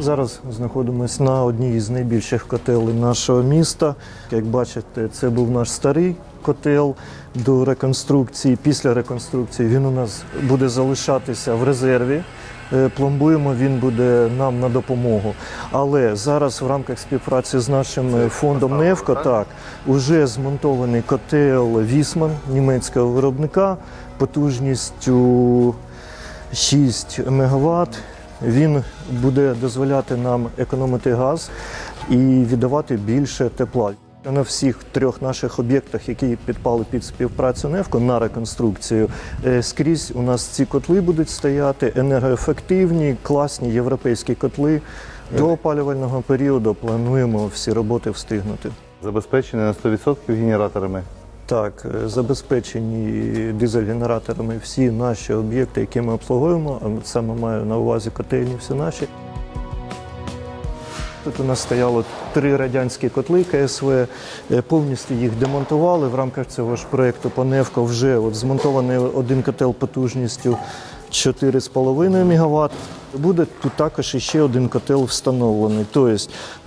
Зараз знаходимося на одній із найбільших котелень нашого міста. Як бачите, це був наш старий котел до реконструкції. Після реконструкції він у нас буде залишатися в резерві. Е, Пломбуємо, він буде нам на допомогу. Але зараз в рамках співпраці з нашим фондом НЕФКО так уже змонтований котел Вісман німецького виробника потужністю 6 МВт. Він буде дозволяти нам економити газ і віддавати більше тепла. На всіх трьох наших об'єктах, які підпали під співпрацю НЕФКО на реконструкцію, е, скрізь у нас ці котли будуть стояти енергоефективні, класні європейські котли. До опалювального періоду плануємо всі роботи встигнути. Забезпечені на 100% генераторами. Так, е, забезпечені дизель-генераторами всі наші об'єкти, які ми обслуговуємо, саме маю на увазі котельні всі наші. Тут у нас стояло три радянські котли КСВ, е, повністю їх демонтували. В рамках цього ж проєкту по НЕВКО вже от змонтований один котел потужністю 4,5 МВт. Буде тут також іще один котел встановлений. Тобто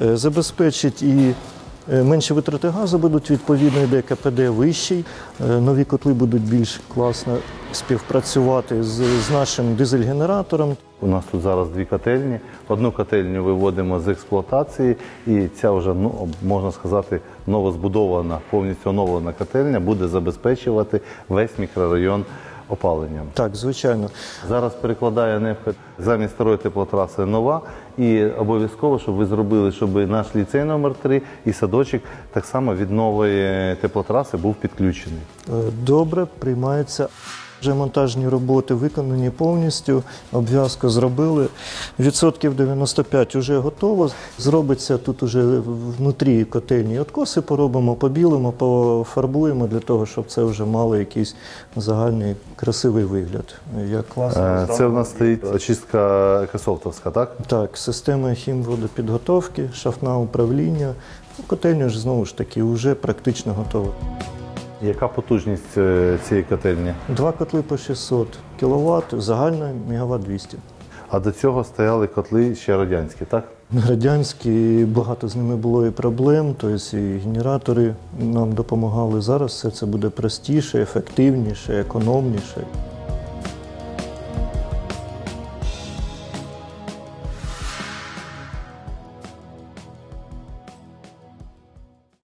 е, забезпечить і Е, Менші витрати газу будуть, відповідно, йде КПД вищий. Е, Нові котли будуть більш класно співпрацювати з, з нашим дизель-генератором. У нас тут зараз дві котельні. Одну котельню виводимо з експлуатації, і ця вже ну можна сказати новозбудована, повністю оновлена котельня буде забезпечувати весь мікрорайон опаленням. Так, звичайно. Зараз перекладає НЕФКА замість старої теплотраси нова. І обов'язково, щоб ви зробили, щоб наш ліцей номер 3 і садочок так само від нової теплотраси був підключений. Е, Добре, приймається. Вже монтажні роботи виконані повністю, обв'язку зробили. Відсотків 95 вже готово. Зробиться тут уже внутрі котельні откоси поробимо, побілимо, пофарбуємо для того, щоб це вже мало якийсь загальний красивий вигляд. Як класно. Е, Це в нас стоїть очистка екософтовська, так? Так, система хімводопідготовки, шафна управління. Котельня ж знову ж таки вже практично готова. Яка потужність е, цієї котельні? Два котли по 600 кВт, загальна мегаватт 200. А до цього стояли котли ще радянські, так? Радянські багато з ними було і проблем, тобто і генератори нам допомагали. Зараз все це буде простіше, ефективніше, економніше.